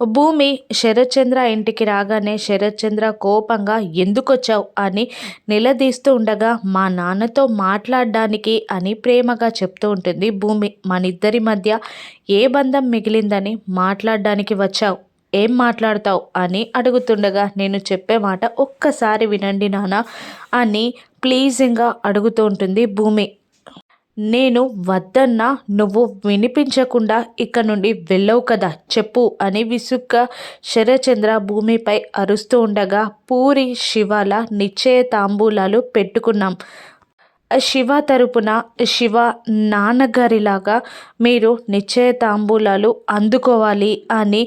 భూమి శరత్చంద్ర ఇంటికి రాగానే శరత్చంద్ర కోపంగా ఎందుకొచ్చావు? అని నిలదీస్తూ ఉండగా మా నాన్నతో మాట్లాడడానికి అని ప్రేమగా చెప్తూ ఉంటుంది భూమి. మనిద్దరి మధ్య ఏ బంధం మిగిలిందని మాట్లాడడానికి వచ్చావు? ఏం మాట్లాడతావు? అని అడుగుతుండగా నేను చెప్పే మాట ఒక్కసారి వినండి నాన్న అని ప్లీజింగ్గా అడుగుతూ ఉంటుంది భూమి. నేను వద్దన్నా నువ్వు వినిపించకుండా ఇక్కడ నుండి వెళ్ళవు కదా చెప్పు అని విసుగ్గా శరచంద్ర భూమిపై అరుస్తూ ఉండగా పూరి శివాల నిశ్చయ తాంబూలాలు పెట్టుకున్నాం. శివ తరపున శివ నాన్నగారిలాగా మీరు నిశ్చయ తాంబూలాలు అందుకోవాలి అని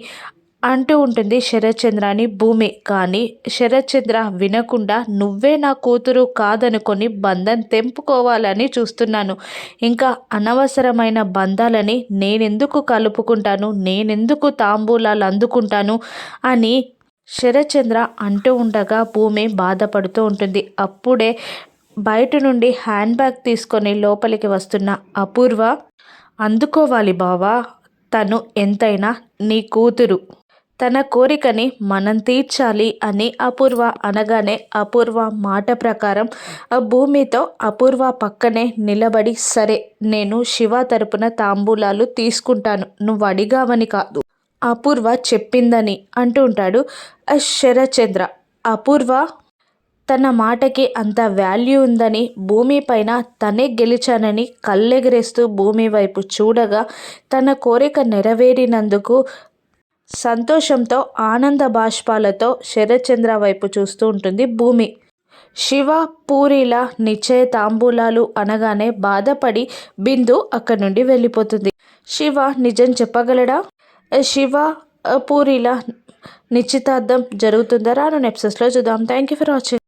అంటూ ఉంటుంది శరత్చంద్రని భూమి. కానీ శరత్చంద్ర వినకుండా నువ్వే నా కూతురు కాదనుకొని బంధం తెంపుకోవాలని చూస్తున్నాను. ఇంకా అనవసరమైన బంధాలని నేనెందుకు కలుపుకుంటాను? నేనెందుకు తాంబూలాలు అందుకుంటాను? అని శరత్చంద్ర అంటూ ఉండగా భూమి బాధపడుతూ ఉంటుంది. అప్పుడే బయట నుండి హ్యాండ్ బ్యాగ్ తీసుకొని లోపలికి వస్తున్న అపూర్వ అందుకోవాలి బావా తను ఎంతైనా నీ కూతురు. తన కోరికని మనం తీర్చాలి అని అపూర్వ అనగానే అపూర్వ మాట ప్రకారం ఆ భూమితో అపూర్వ పక్కనే నిలబడి సరే నేను శివ తరపున తాంబూలాలు తీసుకుంటాను. నువ్వు అడిగావని కాదు. అపూర్వ చెప్పిందని అంటూ ఉంటాడు శరచంద్ర. అపూర్వ తన మాటకి అంత వాల్యూ ఉందని భూమి పైన తనే గెలిచానని కళ్ళెగరేస్తూ భూమి వైపు చూడగా తన కోరిక నెరవేరినందుకు సంతోషంతో ఆనంద బాష్పాలతో శరత్చంద్ర వైపు చూస్తూ ఉంటుంది భూమి. శివ పూరిల నిశ్చయ తాంబూలాలు అనగానే బాధపడి బిందు అక్కడి నుండి వెళ్ళిపోతుంది. శివ నిజం చెప్పగలడా? శివ పూరిల నిశ్చితార్థం జరుగుతుందా? రాను నెప్సెస్లో చూద్దాం. Thank you for watching